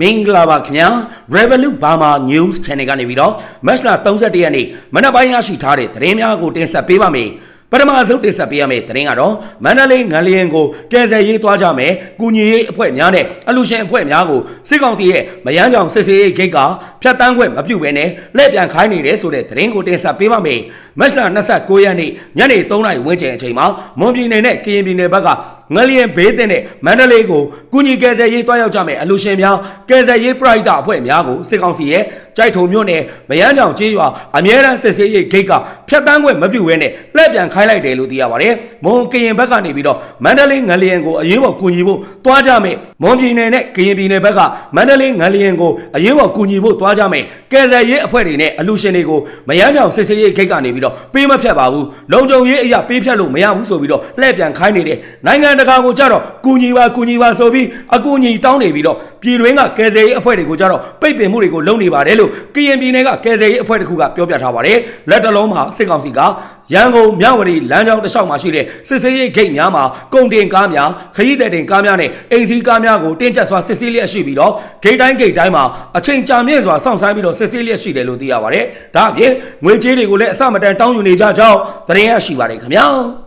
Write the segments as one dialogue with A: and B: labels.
A: မင်္ဂလာပါခင်ဗျာ Revolut Burma News Channel ကနေပြီးတော့မတ်လ31ရက်နေ့မနက်ပိုင်းရရှိထားတဲ့သတင်းများကိုတင်ဆက်ပေးပါမယ်ပထမဆုံးတင်ဆက်ပေးရမယ့်သတင်းကတော့မန္တလေးငလျင်ကိုကယ်ဆယ်ရေးသွားကြမယ်။ကုညီရေးအဖွဲ့များနဲ့အလူရှင်အဖွဲ့များကိုစစ်ကောင်စီရဲ့မယမ်းကြောင်စစ်ဆေးရေးဂိတ်ကဖျက်တမ်းခွင့်မပြုဘဲနဲ့လက်ပြန်ခိုင်းနေတယ်ဆိုတဲ့သတင်းကိုတင်ဆက်ပေးပါမယ်။မတ်လ29ရက်နေ့ညနေ3:00နာရီဝန်းကျင်အချိန်မှာမွန်ပြည်နယ်နဲ့ကရင်ပြည်နယ်ဘက်ကငလျင်ဘေးတင်တဲ့မန္တလေးကိုကုညီကယ်ဆယ်ရေးတွားရောက်ကြမယ်အလူရှင်များကယ်ဆယ်ရေးပရိုက်တာအဖွဲ့များကိုစစ်ကောင်စီရဲ့ကြိုက်ထုံမြို့နယ်မယမ်းကြောင်ကျေးရွာအမြဲတမ်းစစ်ဆေးရေးဂိတ်ကဖျက်တမ်းခွင့်မပြုဘဲနဲ့လက်ပြန်ခိုင်းလိုက်တယ်လို့သိရပါတယ်။မွန်ကရင်ဘက်ကနေပြီးတော့မန္တလေးငလျင်ကိုအရေးပေါ်ကူညီဖို့တွားကြမယ်မွန်ပြည်နယ်နဲ့ကရင်ပြည်နယ်ဘက်ကမန္တလေးငလျင်ကိုအရေးပေါ်ကူညီဖို့တွားကြမယ်ကယ်ဆယ်ရေးအဖွဲ့တွေနဲ့အလူရှင်တွေကိုမယမ်းကြောင်စစ်ဆေးရေးဂိတ်ကနေပြီးတော့ပေးမဖြတ်ပါဘူးလုံခြုံရေးအရာပေးဖြတ်လို့မရဘူးဆိုပြီးတော့လှည့်ပြန်ခိုင်းနေတဲ့နိုင်ငံတကာကိုကြတော့ကူညီပါကူညီပါဆိုပြီးအကူအညီတောင်းနေပြီးတော့ပြည်တွင်းကကယ်ဆယ်ရေးအဖွဲ့တွေကိုကြတော့ပိတ်ပင်မှုတွေကိုလုပ်နေပါတယ်လို့ကရင်ပြည်နယ်ကကယ်ဆယ်ရေးအဖွဲ့တစ်ခုကပြောပြထားပါတယ်လက်တလုံးမှာစစ်ကောင်စီကရန်ကုန်မြဝတီလမ်းကြောင်းတစ်လျှောက်မှာရှိတဲ့စစ်ဆေးရေးဂိတ်များမှာကုန်တင်ကားများခရီးသည်တင်ကားများနဲ့အိမ်စီးကားများကိုတင်းကျပ်စွာစစ်ဆေးလျက်ရှိပြီးတော့ဂိတ်တိုင်းဂိတ်တိုင်းမှာအချိန်ကြာမြင့်စွာစောင့်ဆိုင်းပြီးတော့စစ်ဆေးလျက်ရှိတယ်လို့သိရပါတယ်ဒါအပြင်ငွေကြေးတွေကိုလည်းအစမတန်တောင်းယူနေကြကြောင်းသတင်းရရှိပါတယ်ခင်ဗျာ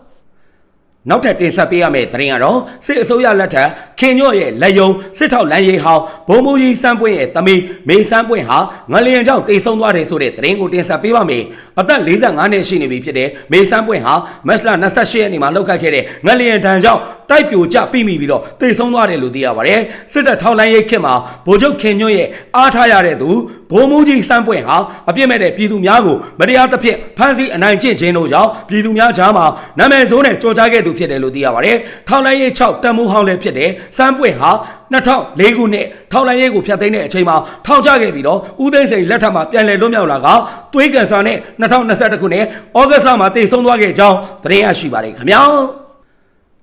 A: နောက်ထပ်တင်ဆက်ပေးရမယ့်သတင်းကတော့စစ်အစိုးရလက်ထက်ခင်ညော့ရဲ့လက်ယုံစစ်ထောက်လမ်းရေးဟောင်းဘုံမူကြီးစမ်းပွင့်ရဲ့တမီမေစမ်းပွင့်ဟာငလျင်ကြောင့်တိတ်ဆုံးသွားတယ်ဆိုတဲ့သတင်းကိုတင်ဆက်ပေးပါမယ်။အသက်45နှစ်ရှိနေပြီဖြစ်တဲ့မေစမ်းပွင့်ဟာမက်စလာ28ရက်နေ့မှာလောက်ခတ်ခဲ့တဲ့ငလျင်တန်းကြောင့်တိုက်ပြိုကျပြီးမိပြီးတော့တိတ်ဆုံးသွားတယ်လို့သိရပါတယ်။စစ်တပ်ထောက်လမ်းရေးခေတ်မှာဗိုလ်ချုပ်ခင်ညွန့်ရဲ့အားထားရတဲ့သူဘိုးမူကြီးစမ်းပွင့်ဟာအပြစ်မဲ့တဲ့ပြည်သူများကိုမတရားသဖြင့်ဖမ်းဆီးအနိုင်ကျင့်ခြင်းတို့ကြောင့်ပြည်သူများကြားမှာနာမည်ဆိုးနဲ့ကြော်ကြားခဲ့သူဖြစ်တယ်လို့သိရပါတယ်။ထောက်လမ်းရေး6တန်မိုးဟောင်းလည်းဖြစ်တဲ့စမ်းပွင့်ဟာ2004ခုနှစ်ထောက်လမ်းရေးကိုဖျက်သိမ်းတဲ့အချိန်မှာထောင်ချခဲ့ပြီးတော့ဦးသိန်းစိန်လက်ထက်မှာပြန်လည်လွတ်မြောက်လာကသွေးကန်ဆာနဲ့2021ခုနှစ်ဩဂတ်လမှာတည်ဆုံသွားခဲ့ကြောင်းသတင်းရရှိပါတယ်ခင်ဗျာ။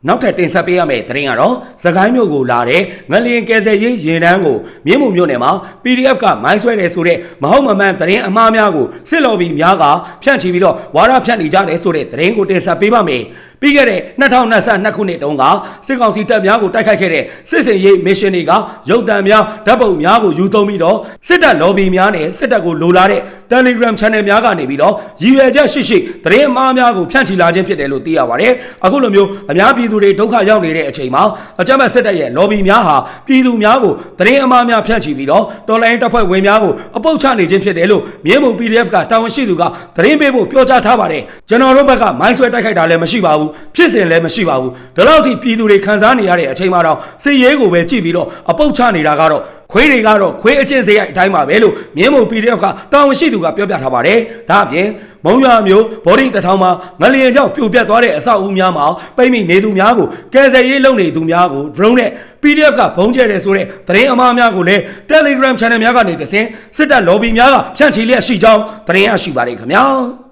A: နောက်ထပ်တင်ဆက်ပေးရမယ့်သတင်းကတော့သခိုင်းမြို့ကိုလာတဲ့ငလျင်ကယ်ဆယ်ရေးရင်တန်းကိုမြင်းမှုမြို့နယ်မှာ PDF ကမိုင်းဆွဲတယ်ဆိုတဲ့မဟုတ်မမှန်သတင်းအမှားများကိုစစ်လော်ဘီများကဖြန့်ချီပြီးတော့ဝါဒဖြန့်နေကြတယ်ဆိုတဲ့သတင်းကိုတင်ဆက်ပေးပါမယ်။ ပြီးခဲ့တဲ့2022ခုနှစ်တုန်းကစစ်ကောင်စီတပ်များကိုတိုက်ခိုက်ခဲ့တဲ့စစ်စင်ရေးမစ်ရှင်တွေကရုပ်သံများဓာတ်ပုံများကိုယူသုံးပြီးတော့စစ်တပ်လော်ဘီများနဲ့စစ်တပ်ကိုလိုလားတဲ့ Telegram Channel များကနေပြီးတော့ရည်ရွယ်ချက်ရှိရှိသတင်းအမှားများကိုဖြန့်ချီလာခြင်းဖြစ်တယ်လို့သိရပါတယ်။အခုလိုမျိုးအများပြည်သူတွေဒုက္ခရောက်နေတဲ့အချိန်မှာအကြမ်းဖက်စစ်တပ်ရဲ့လော်ဘီများဟာပြည်သူများကိုသတင်းအမှားများဖြန့်ချီပြီးတော့တော်လိုင်းတပ်ဖွဲ့ဝင်များကိုအပုတ်ချနေခြင်းဖြစ်တယ်လို့မြင်းမူ PDF ကတာဝန်ရှိသူကသတင်းပေးဖို့ပြောကြားထားပါတယ်။ကျွန်တော်တို့ဘက်ကမိုင်းဆွဲတိုက်ခိုက်တာလည်းမရှိပါဘူး။ဖြစ်စဉ်လည်းမရှိပါဘူး။ဒါတော့ဒီပြည်သူတွေခံစားနေရတဲ့အချိန်မှာတော့စစ်ရေးကိုပဲကြည့်ပြီးတော့အပုတ်ချနေတာကတော့ခွေးတွေကတော့ခွေးအကျင့်စရိုက်အတိုင်းပါပဲလို့မြင်းမူ PDF ကတာဝန်ရှိသူကပြောပြထားပါတယ်။ဒါအပြင်မုံရွာမျိုးဘော်ဒီတထောင်မှာငလျင်ကြောင့်ပြိုပြတ်သွားတဲ့အဆောက်အဦများမှာပိတ်မိနေသူများကိုကယ်ဆယ်ရေးလုပ်နေသူများကို drone နဲ့ PDF ကဘုံကျဲတယ်ဆိုတဲ့သတင်းအမှားများကိုလည်း Telegram Channel များကနေတဆင်စစ်တပ် lobby များကဖြန့်ချီလျက်ရှိကြောင်းသတင်းရရှိပါတယ်ခင်ဗျာ။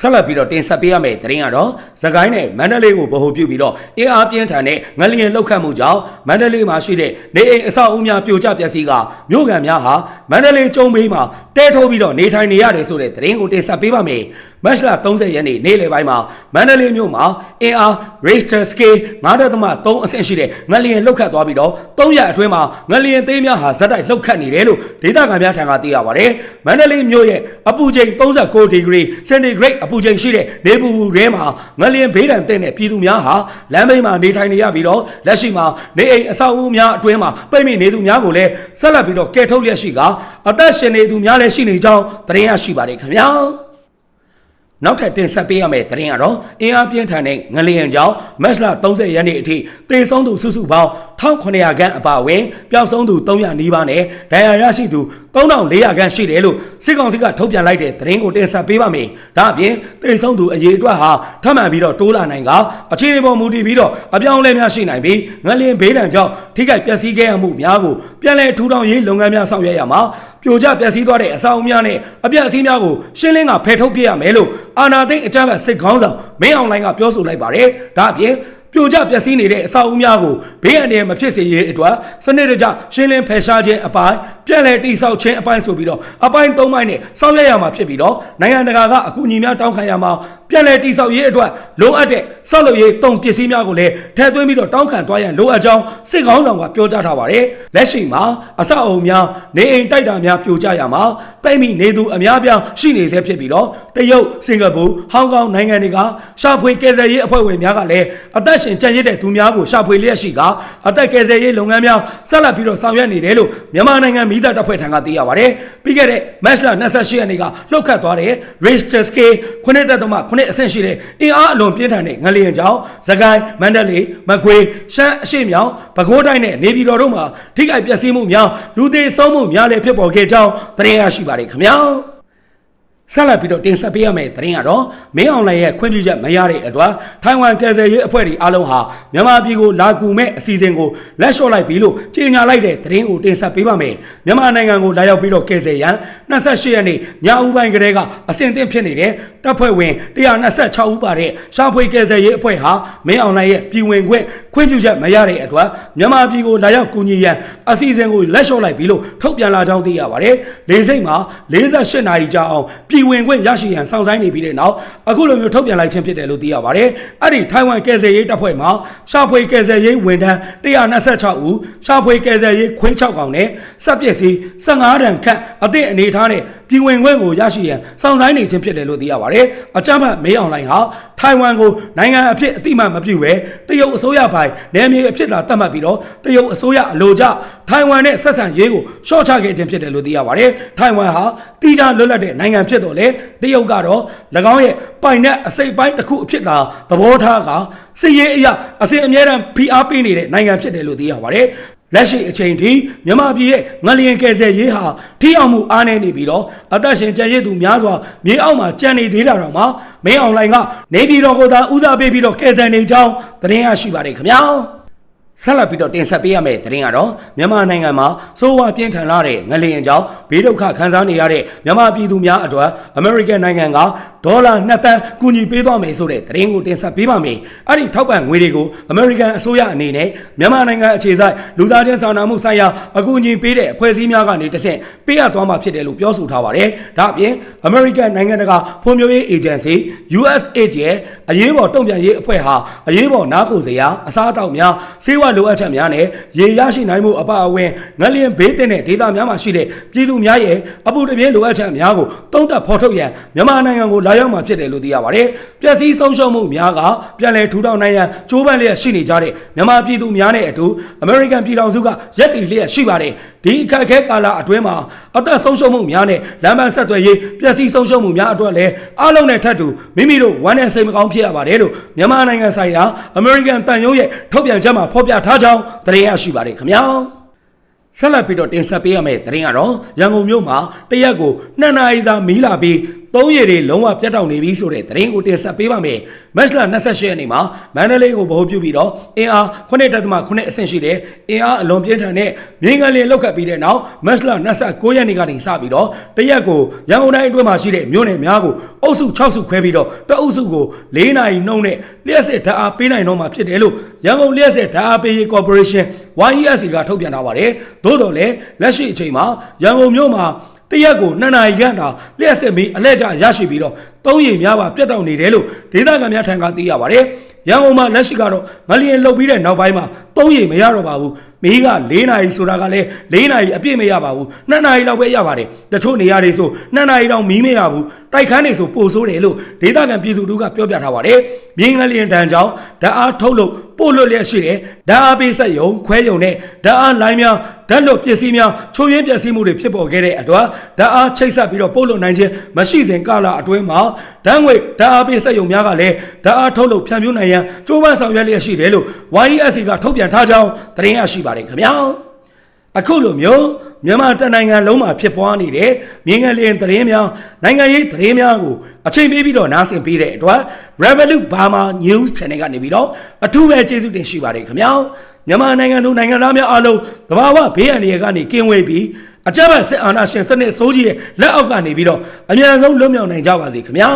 A: ဆက်လက်ပြီးတော့တင်ဆက်ပေးရမယ့်သတင်းကတော့သခိုင်းနဲ့မန္တလေးကိုဗဟိုပြုပြီးတော့အင်အားပြင်းထန်တဲ့ငလျင်လှုပ်ခတ်မှုကြောင့်မန္တလေးမှာရှိတဲ့နေအိမ်အဆောက်အဦများပြိုကျပျက်စီးကမြို့ကန်များဟာမန္တလေးကျုံဘေးမှာတဲထိုးပြီးတော့နေထိုင်နေရတယ်ဆိုတဲ့သတင်းကိုတင်ဆက်ပေးပါမယ်။ မတ်လ30ရက်နေ့နေ့လယ်ပိုင်းမှာမန္တလေးမြို့မှာအင်အား Richter scale 9.3အဆင့်ရှိတဲ့ငလျင်လှုပ်ခတ်သွားပြီးတော့3ရက်အတွင်းမှာငလျင်သေးများဟာဇက်တိုက်လှုပ်ခတ်နေတယ်လို့ဒေသခံများထံကသိရပါတယ်။မန္တလေးမြို့ရဲ့အပူချိန်39ဒီဂရီစင်တီဂရိတ်အပူချိန်ရှိတဲ့နေပူပူရဲမှာငလျင်ဘေးဒဏ်တဲ့တဲ့ပြည်သူများဟာလမ်းဘေးမှာနေထိုင်နေရပြီးတော့လက်ရှိမှာနေအိမ်အဆောက်အဦများအတွင်းမှာပိတ်မိနေသူများကိုလည်းဆက်လက်ပြီးတော့ကယ်ထုတ်လျက်ရှိကအသက်ရှင်နေသူများလည်းရှိနေကြောင်းသတင်းရရှိပါတယ်ခင်ဗျာ။ နောက်ထပ်တင်ဆက်ပေးရမယ့်သတင်းကတော့အင်အားပြင်းထန်တဲ့ငလျင်ကြောင့်မက်လ30ရက်နေ့အထိတေဆုံးသူစုစုပေါင်း1900ခန်းအပါအဝင်ပျောက်ဆုံးသူ300နီးပါးနဲ့ဒဏ်ရာရရှိသူ 3400ခန်းရှိတယ်လို့စစ်ကောင်စီကထုတ်ပြန်လိုက်တဲ့သတင်းကိုတင်ဆက်ပေးပါမယ်။ဒါအပြင်တေဆုံးသူအရေအတွက်ဟာထပ်မံပြီးတော့တိုးလာနိုင်ကအခြေအနေပေါ်မူတည်ပြီးတော့အပြောင်းအလဲများရှိနိုင်ပြီးငလျင်ဘေးဒဏ်ကြောင့်ထိခိုက်ပျက်စီးခဲ့ရမှုများကိုပြန်လည်ထူထောင်ရေးလုပ်ငန်းများဆောင်ရွက်ရမှာပြိုကျပျက်စီးသွားတဲ့အဆောက်အဦများနဲ့အပျက်အစီးများကိုရှင်းလင်းကဖယ်ထုတ်ပြရမယ်လို့အာနာသိန်းအကြမ်းဖက်စစ်ခေါင်းဆောင်မင်းအောင်လှိုင်ကပြောဆိုလိုက်ပါတယ်။ဒါအပြင်ပြိုကျပျက်စီးနေတဲ့အဆောက်အဦများကိုဘေးအန္တရာယ်မဖြစ်စေရေးအတွက်စနစ်တကျရှင်းလင်းဖယ်ရှားခြင်းအပိုင်း ပြပြန်လည်တိဆောက်ခြင်းအပိုင်းဆိုပြီးတော့အပိုင်း၃ပိုင်းနဲ့ဆောင်ရွက်ရမှာဖြစ်ပြီးတော့နိုင်ငံတကာကအကူအညီများတောင်းခံရမှာပြန်လည်တိဆောက်ရေးအတွက်လိုအပ်တဲ့ဆောက်လုပ်ရေးတုံပစ္စည်းများကိုလည်းထည့်သွင်းပြီးတော့တောင်းခံသွားရန်လိုအပ်ကြောင်းစစ်ကောင်းဆောင်ကပြောကြားထားပါတယ်လက်ရှိမှာအဆောက်အအုံများနေအိမ်တိုက်တာများပြိုကျရမှာပိတ်မိနေသူအများပြားရှိနေဆဲဖြစ်ပြီးတော့တရုတ်စင်ကာပူဟောင်ကောင်နိုင်ငံတွေကရှာဖွေကယ်ဆယ်ရေးအဖွဲ့ဝင်များကလည်းအသက်ရှင်ကျန်ရစ်တဲ့သူများကိုရှာဖွေလျက်ရှိကအသက်ကယ်ဆယ်ရေးလုပ်ငန်းများဆက်လက်ပြီးတော့ဆောင်ရွက်နေတယ်လို့မြန်မာနိုင်ငံမိသားတပ်ဖွဲ့ထံကသိရပါတယ်ပြီးခဲ့တဲ့ match လ28ရက်နေ့ကလှုပ်ခတ်သွားတဲ့ Richter scale 9.3အဆင့်ရှိတဲ့အင်အားအလွန်ပြင်းထန်တဲ့ငလျင်ကြောင့်သခိုင်းမန္တလေးမကွေးရှမ်းအရှိမြောင်ပဲခူးတိုင်းနဲ့နေပြည်တော်တို့မှာထိခိုက်ပျက်စီးမှုများလူသေးဆုံးမှုများလည်းဖြစ်ပေါ်ခဲ့ကြောင်းသတင်းရရှိပါတယ်ခင်ဗျာ ဆက်လက်ပြီးတော့တင်ဆက်ပေးရမယ့်သတင်းကတော့မင်းအောင်လှိုင်ရဲ့ခွင့်ပြုချက်မရတဲ့အတွက်ထိုင်ဝမ်ကယ်ဆယ်ရေးအဖွဲ့တွေအားလုံးဟာမြန်မာပြည်ကိုလာကူမဲ့အစီအစဉ်ကိုလက်လျှော့လိုက်ပြီလို့ကြေညာလိုက်တဲ့သတင်းကိုတင်ဆက်ပေးပါမယ်မြန်မာနိုင်ငံကိုလာရောက်ပြီးတော့ကယ်ဆယ်ရန်28ရက်နေ့ညဦးပိုင်းကလေးကအစဉ်အသင့်ဖြစ်နေတဲ့တပ်ဖွဲ့ဝင်126ဦးပါတဲ့ရှာဖွေကယ်ဆယ်ရေးအဖွဲ့ဟာမင်းအောင်လှိုင်ရဲ့ပြည်ဝင်ခွင့်ခွင့်ပြုချက်မရတဲ့အတွက်မြန်မာပြည်ကိုလာရောက်ကူညီရန်အစီအစဉ်ကိုလက်လျှော့လိုက်ပြီလို့ထုတ်ပြန်လာကြောင်းသိရပါတယ်လေစိတ်မှာ48နာရီကြာအောင်ပြည်ဝင်ခွင့်ရရှိရန်စောင့်ဆိုင်းနေပြီးတဲ့နောက်အခုလိုမျိုးထုတ်ပြန်လိုက်ခြင်းဖြစ်တယ်လို့သိရပါတယ်အဲ့ဒီထိုင်ဝမ်ကယ်ဆယ်ရေးတပ်ဖွဲ့မှာရှာဖွေကယ်ဆယ်ရေးဝန်ထမ်း126ဦးရှာဖွေကယ်ဆယ်ရေးခွင်း6កောင်နဲ့စက်ပစ္စည်း15တန်ခန့်အသည့်အနေထားနဲ့ပြည်ဝင်ခွင့်ကိုရရှိရန်စောင့်ဆိုင်းနေခြင်းဖြစ်တယ်လို့သိရပါတယ်အကြမ်းဖက်မေးအွန်လိုင်းဟာထိုင်ဝမ်ကိုနိုင်ငံအဖြစ်အတိအမှန်မပြုဘဲတရုတ်အစိုးရပိုင်းနယ်မြေအဖြစ်သာသတ်မှတ်ပြီးတော့တရုတ်အစိုးရအလိုကျထိုင်ဝမ်နဲ့ဆက်ဆံရေးကိုရှော့ချခဲ့ခြင်းဖြစ်တယ်လို့သိရပါတယ်ထိုင်ဝမ်ဟာတိကျလွတ်လပ်တဲ့နိုင်ငံဖြစ်တော့လေတရုတ်ကတော့၎င်းရဲ့ပိုင်နက်အစိပ်ပိုင်းတစ်ခုအဖြစ်သာသဘောထားကစစ်ရေးအရာအစဉ်အမြဲတမ်းဖိအားပေးနေတဲ့နိုင်ငံဖြစ်တယ်လို့သိရပါတယ် လက်ရှိအချိန်ထိမြန်မာပြည်ရဲ့ငလျင်ကယ်ဆယ်ရေးဟာထိအောင်မှုအားနည်းနေပြီးတော့အသက်ရှင်ကျန်ရည်သူများစွာမြေအောက်မှာကြံနေသေးတာတော့မှမင်းအောင်လှိုင်ကနေပြည်တော်ကိုသာဦးစားပေးပြီးတော့ကယ်ဆယ်နေကြောင်းသတင်းရရှိပါတယ်ခင်ဗျာ ဆက်လက်ပြီးတော့တင်ဆက်ပေးရမယ့်သတင်းကတော့မြန်မာနိုင်ငံမှာစိုးဝါပြင်းထန်လာတဲ့ငလျင်ကြောင့်ဘေးဒုက္ခခံစားနေရတဲ့မြန်မာပြည်သူများအတွက်အမေရိကန်နိုင်ငံကဒေါ်လာ2သန်းကူညီပေးသွားမယ်ဆိုတဲ့သတင်းကိုတင်ဆက်ပေးပါမယ်။အဲ့ဒီထောက်ပံ့ငွေတွေကိုအမေရိကန်အစိုးရအနေနဲ့မြန်မာနိုင်ငံအခြေစိုက်လူသားချင်းစာနာမှုဆိုင်ရာအကူအညီပေးတဲ့အဖွဲ့အစည်းများကနေတဆင့်ပေးအပ်သွားမှာဖြစ်တယ်လို့ပြောဆိုထားပါတယ်။ဒါ့အပြင်အမေရိကန်နိုင်ငံတကာဖွံ့ဖြိုးရေးအေဂျင်စီ USAID ရဲ့အရေးပေါ်တုံ့ပြန်ရေးအဖွဲ့ဟာအရေးပေါ်နားခိုစရာအစားအသောက်များဆေးဝါးလိုအပ်ချက်များနဲ့ရေရရှိနိုင်မှုအပါအဝင်ငလျင်ဘေးတင်တဲ့ဒေသများမှာရှိတဲ့ပြည်သူများရဲ့အပူတပြင်းလိုအပ်ချက်များကိုတုံ့တက်ဖော်ထုတ်ရန်မြန်မာနိုင်ငံကိုလာရောက်မှာဖြစ်တယ်လို့သိရပါတယ်။ပျက်စီးဆုံးရှုံးမှုများကပြန်လည်ထူထောင်နိုင်ရန်ကြိုးပမ်းလျက်ရှိနေကြတဲ့မြန်မာပြည်သူများနဲ့အတူအမေရိကန်ပြည်ထောင်စုကရက်တည်လျက်ရှိပါတယ်။ ဒီအခက်အခဲကာလအတွင်းမှာအသက်ဆုံးရှုံးမှုများနဲ့လမ်းပန်းဆက်သွယ်ရေးပျက်စီးဆုံးရှုံးမှုများအတွက်လည်းအားလုံးနဲ့ထပ်တူမိမိတို့ဝမ်းနဲ့စိတ်မကောင်းဖြစ်ရပါတယ်လို့မြန်မာနိုင်ငံဆိုင်ရာအမေရိကန်တန်ယုံရဲ့ထုတ်ပြန်ချက်မှာဖော်ပြထားကြောင်းသတင်းရရှိပါတယ်ခင်ဗျာ။ဆက်လက်ပြီးတော့တင်ဆက်ပေးရမယ့်သတင်းကတော့ရန်ကုန်မြို့မှာတရက်ကို2နာရီသာမီးလာပြီး သုံးရည်တွေလုံးဝပြတ်တောက်နေပြီဆိုတဲ့သတင်းကိုတင်ဆက်ပေးပါမယ်။မတ်လ28ရက်နေ့မှာမန္တလေးကိုဗဟိုပြုပြီးတော့အင်အား9.9အဆင့်ရှိတဲ့အင်အားအလွန်ပြင်းထန်တဲ့မြေငလျင်လောက်ခတ်ပြီးတဲ့နောက်မတ်လ29ရက်နေ့ကနေစပြီးတော့တရက်ကိုရန်ကုန်တိုင်းအတွင်းမှာရှိတဲ့မြို့နယ်များကိုအုပ်စု6စုခွဲပြီးတော့တအုပ်စုကို၄နိုင်နှုံးနဲ့လျှက်စစ်ဓာတ်အားပေးနိုင်တော့မှာဖြစ်တယ်လို့ရန်ကုန်လျှက်စစ်ဓာတ်အားပေးရေးကော်ပိုရေးရှင်း YESC ကထုတ်ပြန်ထားပါတယ်။သို့တော်လည်းလက်ရှိအချိန်မှာရန်ကုန်မြို့မှာ တရက်ကိုနှစ်နာရီခန့်သာလျှက်စစ်မီအလဲကျရရှိပြီးတော့သုံးရည်များပါပြတ်တောက်နေတယ်လို့ဒေသခံများထံကသိရပါတယ်။ရန်ကုန်မှာလက်ရှိကတော့ငလျင်လှုပ်ပြီးတဲ့နောက်ပိုင်းမှာသုံးရည်မရတော့ပါဘူး။မီးက၄နာရီဆိုတာကလည်း၄နာရီအပြည့်မရပါဘူး။နှစ်နာရီလောက်ပဲရပါတယ်။တချို့နေရာတွေဆိုနှစ်နာရီတောင်မီးမရဘူး။တိုက်ခန်းတွေဆိုပိုဆိုးတယ်လို့ဒေသခံပြည်သူတို့ကပြောပြထားပါတယ်။မြင်းငလျင်တန်ကြောင့်ဓာတ်အားထုတ်လို့ ပို့လွတ်လျက်ရှိတယ်။ဓာတ်အားပေးဆက်ယုံခွဲယုံနဲ့ဓာတ်အားလိုင်းများဓာတ်လွတ်ပစ္စည်းများချိုးရင်းပျက်စီးမှုတွေဖြစ်ပေါ်ခဲ့တဲ့အတွက်ဓာတ်အားချိတ်ဆက်ပြီးတော့ပို့လွတ်နိုင်ခြင်းမရှိစဉ်ကာလအတွင်းမှာဓာတ်ငွေဓာတ်အားပေးဆက်ယုံများကလည်းဓာတ်အားထုတ်လို့ဖြန့်ဖြူးနိုင်ရန်ကြိုးပမ်းဆောင်ရွက်လျက်ရှိတယ်လို့ YESC ကထုတ်ပြန်ထားကြောင်းသတင်းရရှိပါတယ်ခင်ဗျာ အခုလိုမျိုးမြန်မာတနိုင်ငံလုံးမှာဖြစ်ပွားနေတဲ့မြင်းငယ်လင်းသတင်းများနိုင်ငံရေးသတင်းများကိုအချိန်ပေးပြီးတော့နားဆင်ပေးတဲ့အတွက် Revolut Burma News Channel ကနေပြီးတော့အထူးပဲကျေးဇူးတင်ရှိပါတယ်ခင်ဗျာမြန်မာနိုင်ငံသူနိုင်ငံသားများအားလုံးသဘာဝဘေးအန္တရာယ်ကနေကင်းဝေးပြီးအကြမ်းဖက်စစ်အာဏာရှင်စနစ်ဆိုးကြီးရဲ့လက်အောက်ကနေပြီးတော့အမြန်ဆုံးလွတ်မြောက်နိုင်ကြပါစေခင်ဗျာ